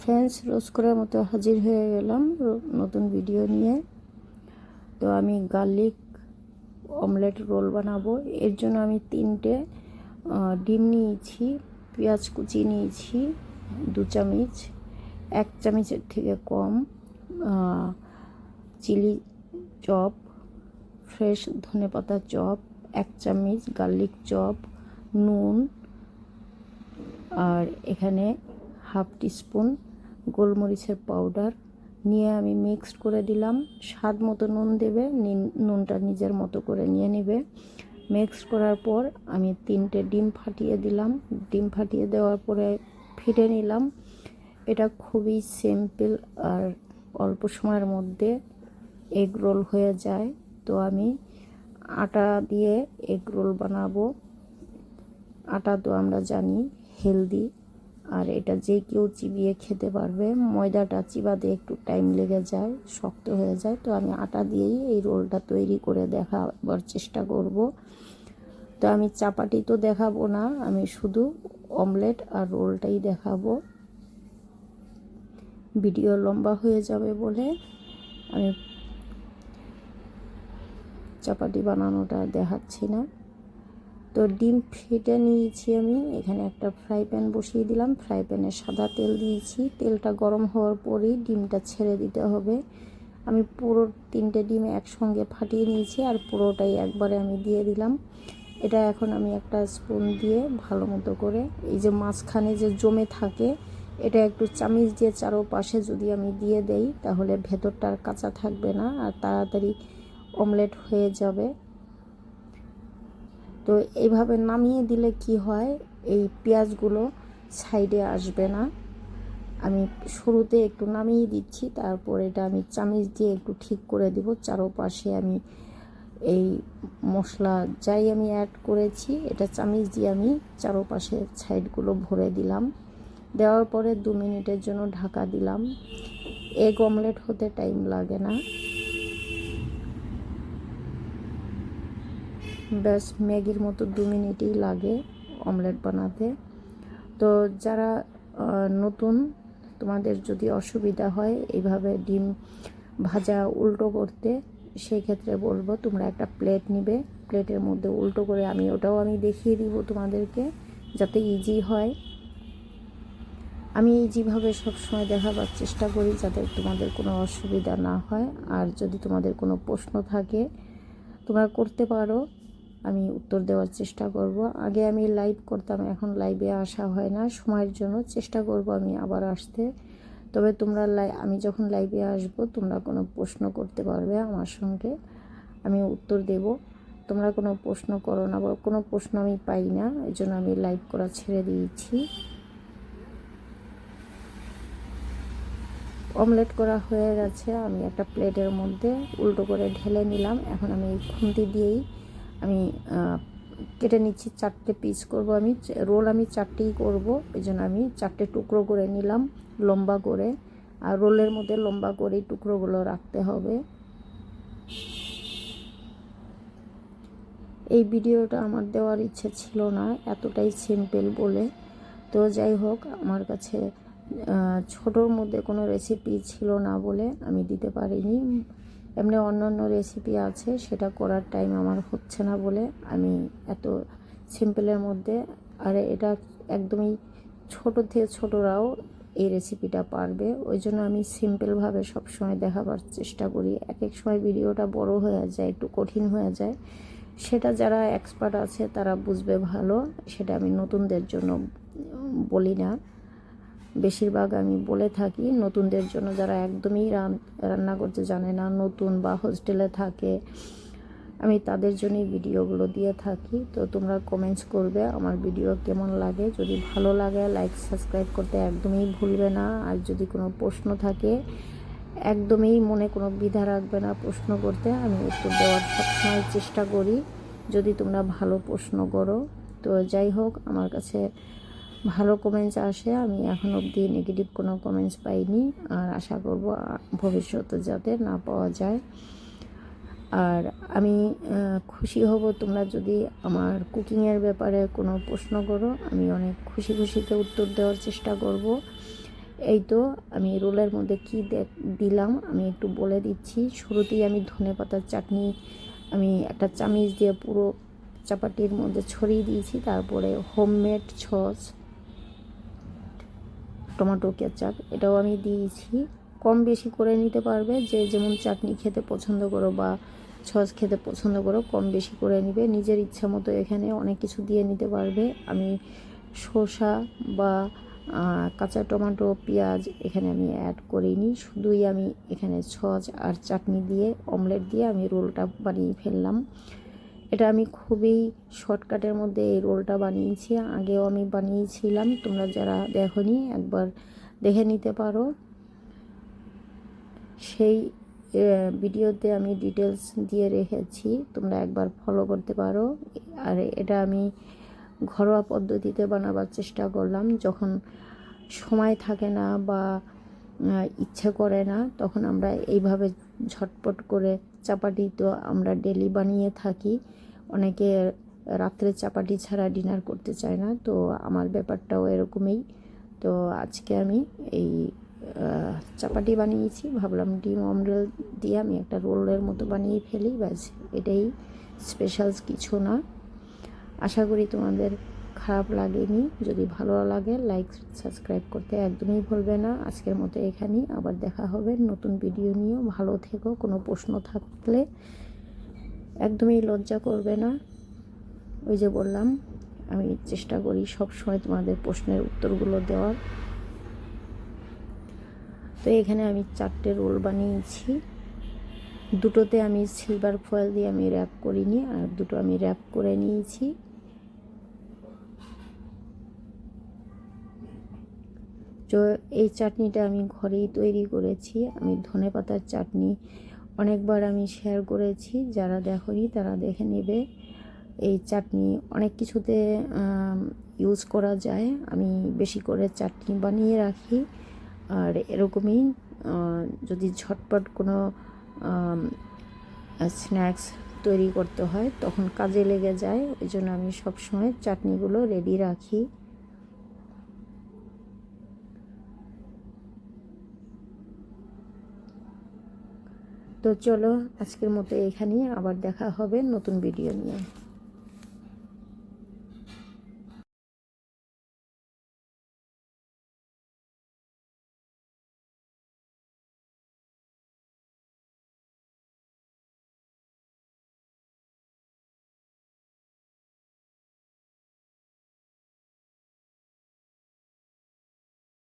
Friends রোজ করার মতো হাজির হয়ে গেলাম নতুন ভিডিও নিয়ে। তো আমি গার্লিক অমলেট রোল বানাবো। এর জন্য আমি তিনটে ডিম নিয়েছি, পেঁয়াজ কুচি নিয়েছি, দু চামচ, এক চামচের থেকে কম চিলি চপ, ফ্রেশ ধনেপাতা চপ, এক চামচ গার্লিক চপ, নুন, আর এখানে হাফ টিস্পুন গোলমরিচের পাউডার নিয়ে আমি মিক্সড করে দিলাম। স্বাদ মতো নুন দেবে, নিন- নুনটা নিজের মতো করে নিয়ে নেবে। মিক্সড করার পর আমি তিনটে ডিম ফাটিয়ে দিলাম। ডিম ফাটিয়ে দেওয়ার পরে ফিটে নিলাম। এটা খুবই সিম্পল আর অল্প সময়ের মধ্যে এগ রোল হয়ে যায়। তো আমি আটা দিয়ে এগ রোল বানাবো। আটা তো আমরা জানি হেলদি আর এটা যে কেউ চিবিয়ে খেতে পারবে। ময়দাটা চিবাতে একটু টাইম লেগে যায়, শক্ত হয়ে যায়। তো আমি আটা দিয়েই এই রোলটা তৈরি করে দেখাবার চেষ্টা করব। তো আমি চাপাটি তো দেখাবো না, আমি শুধু অমলেট আর রোলটাই দেখাবো। ভিডিও লম্বা হয়ে যাবে বলে আমি চাপাটি বানানোটা দেখাচ্ছি না। তো ডিম ফেটে নিয়েছি আমি। এখানে একটা ফ্রাই প্যান বসিয়ে দিলাম। ফ্রাই প্যানে সাদা তেল দিয়েছি। তেলটা গরম হওয়ার পরেই ডিমটা ছেড়ে দিতে হবে। আমি পুরো তিনটে ডিম একসঙ্গে ফাটিয়ে নিয়েছি আর পুরোটাই একবারে আমি দিয়ে দিলাম। এটা এখন আমি একটা স্পুন দিয়ে ভালো মতো করে এই যে মাঝখানে যে জমে থাকে, এটা একটু চামিচ দিয়ে চারোপাশে যদি আমি দিয়ে দেই, তাহলে ভেতরটা আর কাঁচা থাকবে না আর তাড়াতাড়ি অমলেট হয়ে যাবে। তো এইভাবে নামিয়ে দিলে কি হয়? এই পেঁয়াজগুলো সাইডে আসবে না। আমি শুরুতে একটু নামিয়ে দিচ্ছি, তারপর এটা আমি চামিচ দিয়ে একটু ঠিক করে দিব। চারোপাশে আমি এই মশলা যাই আমি অ্যাড করেছি, এটা চামিচ দিয়ে আমি চারোপাশে সাইডগুলো ভরে দিলাম। দেওয়ার পরে দু মিনিটের জন্য ঢাকা দিলাম। এগ অমলেট হতে টাইম লাগে না। ব্যাস ম্যাগির মতো দু মিনিটই লাগে অমলেট বানাতে। তো যারা নতুন, তোমাদের যদি অসুবিধা হয় এইভাবে ডিম ভাজা উল্টো করতে সেই ক্ষেত্রে বলব তোমরা একটা প্লেট নিবে। প্লেটের মধ্যে উল্টো করে আমি ওটাও আমি দেখিয়ে দিব তোমাদেরকে, যাতে ইজি হয়। আমি ইজিভাবে সবসময় দেখাবার চেষ্টা করি যাতে তোমাদের কোনো অসুবিধা না হয়। আর যদি তোমাদের কোনো প্রশ্ন থাকে, তোমরা করতে পারো। আমি উত্তর দেওয়ার চেষ্টা করব। আগে আমি লাইভ করতাম, এখন লাইভে আসা হয় না। সময়ের জন্য চেষ্টা করব আমি আবার আসতে। তবে তোমরা লাই আমি যখন লাইভে আসব, তোমরা কোনো প্রশ্ন করতে পারবে আমার সঙ্গে। আমি উত্তর দেব। তোমরা কোনো প্রশ্ন করো না, বা কোনো প্রশ্ন আমি পাই না এই জন্য আমি লাইভ করা ছেড়ে দিয়েছি। অমলেট করা হয়ে গেছে। আমি একটা প্লেটের মধ্যে উল্টো করে ঢেলে নিলাম। এখন আমি খুন্তি দিয়েই আমি কেটে নিচ্ছি চারটে পিস করব আমি। রোল আমি চারটেই করব, এই জন্য আমি চারটে টুকরো করে নিলাম, লম্বা করে। আর রোলের মধ্যে লম্বা করেই টুকরোগুলো রাখতে হবে। এই ভিডিওটা আমার দেওয়ার ইচ্ছে ছিল না, এতটাই সিম্পল বলে। তো যাই হোক, আমার কাছে ছোটোর মধ্যে কোনো রেসিপি ছিল না বলে আমি দিতে পারিনি। এমনি অন্য অন্য রেসিপি আছে, সেটা করার টাইম আমার হচ্ছে না বলে আমি এত সিম্পলের মধ্যে, আর এটা একদমই ছোটো থেকে ছোটরাও এই রেসিপিটা পারবে। ওই জন্য আমি সিম্পলভাবে সবসময় দেখাবার চেষ্টা করি। এক এক সময় ভিডিওটা বড় হয়ে যায়, একটু কঠিন হয়ে যায়। সেটা যারা এক্সপার্ট আছে তারা বুঝবে ভালো, সেটা আমি নতুনদের জন্য বলি না। বেশিরভাগ আমি বলে থাকি, নতুনদের জন্য যারা একদমই রান- রান্না করতে জানে না, নতুন বা হোস্টেলে থাকে, আমি তাদের জন্যই ভিডিওগুলো দিয়ে থাকি। তো তোমরা কমেন্টস করবে আমার ভিডিও কেমন লাগে। যদি ভালো লাগে লাইক সাবস্ক্রাইব করতে একদমই ভুলবে না। আর যদি কোনো প্রশ্ন থাকে, একদমই মনে কোনো দ্বিধা রাখবে না প্রশ্ন করতে। আমি উত্তর দেওয়ার সবসময় চেষ্টা করি। যদি তোমরা ভালো প্রশ্ন করো, তো যাই হোক, আমার কাছে ভালো কমেন্টস আসে, আমি এখন অবধি নেগেটিভ কোনো কমেন্টস পাইনি। আর আশা করব ভবিষ্যতে যাতে না পাওয়া যায়। আর আমি খুশি হব তোমরা যদি আমার কুকিংয়ের ব্যাপারে কোনো প্রশ্ন করো, আমি অনেক খুশি খুশিতে উত্তর দেওয়ার চেষ্টা করব। এই তো, আমি রোলের মধ্যে কি দিলাম, আমি একটু বলে দিচ্ছি। শুরুতেই আমি ধনে পাতার চাটনি, আমি একটা চামিচ দিয়ে পুরো চাপাটির মধ্যে ছড়িয়ে দিয়েছি, তারপরে হোমমেড সস টমেটো কেচাপ, এটাও আমি দিয়েছি। কম বেশি করে নিতে পারবে, যে যেমন চাটনি খেতে পছন্দ করো বা সস খেতে পছন্দ করো, কম বেশি করে নিবে। নিজের ইচ্ছা মতো এখানে অনেক কিছু দিয়ে নিতে পারবে। আমি শসা বা কাঁচা টমেটো, পেঁয়াজ এখানে আমি অ্যাড করিনি। শুধুই আমি এখানে সস আর চাটনি দিয়ে অমলেট দিয়ে আমি রোলটা বানিয়ে ফেললাম। এটা আমি খুবই শর্টকাটের মধ্যে এই রোলটা বানিয়েছি। আগেও আমি বানিয়েছিলাম, তোমরা যারা দেখনি একবার দেখে নিতে পারো। সেই ভিডিওতে আমি ডিটেলস দিয়ে রেখেছি, তোমরা একবার ফলো করতে পারো। আর এটা আমি ঘরোয়া পদ্ধতিতে বানাবার চেষ্টা করলাম। যখন সময় থাকে না বা ইচ্ছে করে না, তখন আমরা এইভাবে ঝটপট করে চাপাটি তো আমরা ডেলি বানিয়ে থাকি। অনেকে রাত্রে চাপাটি ছাড়া ডিনার করতে চায় না, তো আমার ব্যাপারটাও এরকমই। তো আজকে আমি এই চাপাটি বানিয়েছি, ভাবলাম ডিম, অমরেল দিয়ে আমি একটা রোলের মতো বানিয়ে ফেলি, ব্যাস এটাই স্পেশাল কিছু না। আশা করি তোমাদের খারাপ লাগেনি, যদি ভালো লাগে লাইক সাবস্ক্রাইব করতে একদমই ভুলবে না। আজকের মতো এখানেই আবার দেখা হবে নতুন ভিডিও নিয়েও। ভালো থেকো, কোনো প্রশ্ন থাকলে একদমই লজ্জা করবে না। ওই যে বললাম, আমি চেষ্টা করি সব সময় তোমাদের প্রশ্নের উত্তরগুলো দেওয়ার। তো এখানে আমি চারটে রোল বানিয়েছি। দুটোতে আমি সিলভার ফয়েল দিয়ে আমি র্যাপ করিনি, আর দুটো আমি র্যাপ করে নিয়েছি। এই চাটনিটা আমি ঘরেই তৈরি করেছি। আমি ধনে পাতার চাটনি অনেকবার আমি শেয়ার করেছি। যারা দেখনি তারা দেখে নেবে। এই চাটনি অনেক কিছুতে ইউজ করা যায়। আমি বেশি করে চাটনি বানিয়ে রাখি। আর এরকমই যদি ঝটপট কোনো স্ন্যাক্স তৈরি করতে হয়, তখন কাজে লেগে যায়। ওই জন্য আমি সবসময় চাটনিগুলো রেডি রাখি। তো চলো আজকের মতো এখানেই আবার দেখা হবে নতুন ভিডিও নিয়ে।